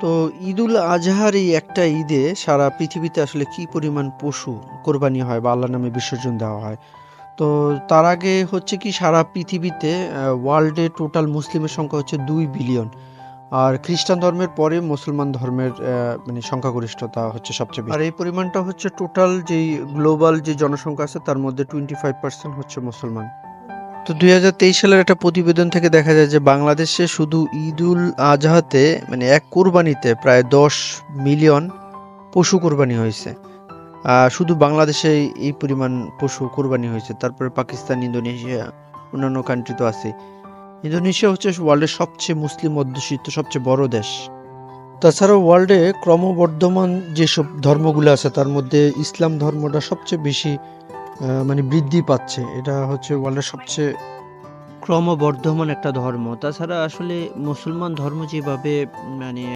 তো ঈদুল আজহার এই একটা ঈদে সারা পৃথিবীতে আসলে কি পরিমাণ পশু কোরবানি হয় বা আল্লাহর নামে বিসর্জন দেওয়া হয়? তো তার আগে হচ্ছে কি সারা পৃথিবীতে ওয়ার্ল্ডে টোটাল মুসলিমের সংখ্যা হচ্ছে দুই বিলিয়ন আর খ্রিস্টান ধর্মের পরে মুসলমান ধর্মের মানে সংখ্যাগরিষ্ঠতা হচ্ছে সবচেয়ে বেশি। আর এই পরিমাণটা হচ্ছে টোটাল যেই গ্লোবাল যে জনসংখ্যা আছে, তার মধ্যে টোয়েন্টি ফাইভ পার্সেন্ট হচ্ছে মুসলমান। তো দুই হাজার তেইশ সালের একটা প্রতিবেদন থেকে দেখা যায় যে বাংলাদেশে শুধু ঈদুল আজহাতে মানে এক কোরবানিতে প্রায় দশ মিলিয়ন পশু কোরবানি হয়েছে। শুধু বাংলাদেশে এই পরিমাণ পশু কোরবানি হয়েছে, তারপরে পাকিস্তান, ইন্দোনেশিয়া, অন্যান্য কান্ট্রি তো আছে। ইন্দোনেশিয়া হচ্ছে ওয়ার্ল্ডের সবচেয়ে মুসলিম অধ্যুষিত, সবচেয়ে বড় দেশ। তাছাড়াও ওয়ার্ল্ডে ক্রমবর্ধমান যেসব ধর্মগুলো আছে, তার মধ্যে ইসলাম ধর্মটা সবচেয়ে বেশি মানে বৃদ্ধি পাচ্ছে। এটা হচ্ছে ওয়ার্ল্ডের সবচেয়ে ক্রমবর্ধমান একটা ধর্ম। তাছাড়া আসলে মুসলমান ধর্ম যেভাবে মানে